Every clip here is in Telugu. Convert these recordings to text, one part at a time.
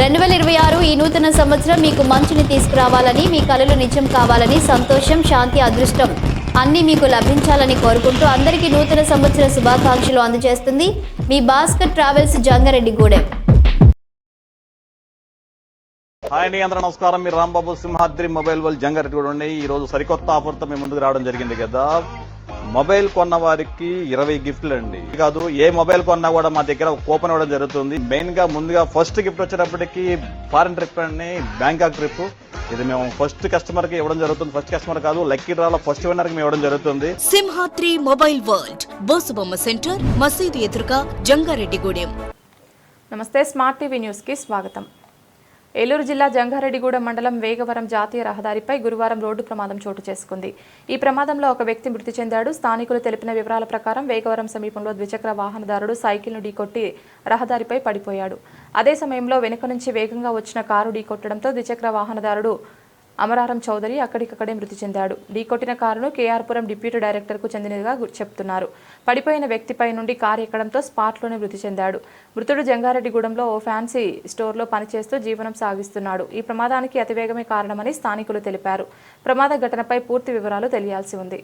రెండు వేల ఇరవై ఆరు ఈ నూతన సంవత్సరం మీకు మంచిని తీసుకురావాలని మీ కళలు నిజం కావాలని సంతోషం శాంతి అదృష్టం అన్నీ మీకు లభించాలని కోరుకుంటూ అందరికీ నూతన సంవత్సర శుభాకాంక్షలు అందజేస్తుంది మీ భాస్కర్ ట్రావెల్స్ జంగారెడ్డిగూడెం. హాయ్ అండి అందరూ నమస్కారం. మీరు రాంబాబు సింహాద్రి మొబైల్ వాళ్ళు జంగారెడ్డి కూడా ఉండి ఈ రోజు సరికొత్త ఆఫర్తో మేము ముందుకు రావడం జరిగింది కదా. మొబైల్ కొన్న వారికి ఇరవై గిఫ్ట్లు అండి ఇది కాదు ఏ మొబైల్ కొన్నా కూడా మా దగ్గర ఒక కూపన్ ఇవ్వడం జరుగుతుంది. మెయిన్గా ముందుగా ఫస్ట్ గిఫ్ట్ వచ్చేటప్పటికి ఫారెన్ ట్రిప్ అండి బ్యాంకాక్ ట్రిప్. ఇది మేము ఫస్ట్ కస్టమర్కి ఇవ్వడం జరుగుతుంది. ఫస్ట్ కస్టమర్ కాదు లక్కీ డ్రాలో ఫస్ట్ విన్నర్కి మేము ఇవ్వడం జరుగుతుంది. Simhadri mobile world Bosubomma centre మసీదు ఎదురుగా జంగారెడ్డిగూడెం. నమస్తే స్మార్ట్ టీవీ న్యూస్కి స్వాగతం. ఏలూరు జిల్లా జంగారెడ్డిగూడెం మండలం వేగవరం జాతీయ రహదారిపై గురువారం రోడ్డు ప్రమాదం చోటు చేసుకుంది. ఈ ప్రమాదంలో ఒక వ్యక్తి మృతి చెందాడు. స్థానికులు తెలిపిన వివరాల ప్రకారం వేగవరం సమీపంలో ద్విచక్ర వాహనదారుడు సైకిల్ను ఢీకొట్టి రహదారిపై పడిపోయాడు. అదే సమయంలో వెనుక నుంచి వేగంగా వచ్చిన కారు ఢీకొట్టడంతో ద్విచక్ర వాహనదారుడు అమరారం చౌదరి అక్కడికక్కడే మృతి చెందాడు. ఢీకొట్టిన కారును కేఆర్పురం డిప్యూటీ డైరెక్టర్కు చెందినదిగా చెప్తున్నారు. పడిపోయిన వ్యక్తిపై నుండి కారు ఎక్కడంతో స్పాట్లోనే మృతి చెందాడు. మృతుడు జంగారెడ్డిగూడెంలో ఓ ఫ్యాన్సీ స్టోర్లో పనిచేస్తూ జీవనం సాగిస్తున్నాడు. ఈ ప్రమాదానికి అతివేగమే కారణమని స్థానికులు తెలిపారు. ప్రమాద ఘటనపై పూర్తి వివరాలు తెలియాల్సి ఉంది.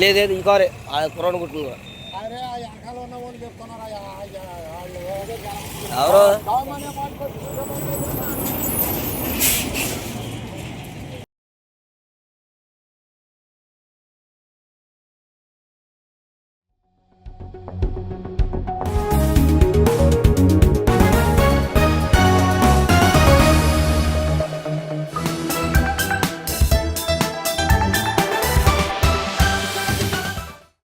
లేదేది ఈ కారే ఆ కుర్రాడు కుట్టింది కూడా ఎవరు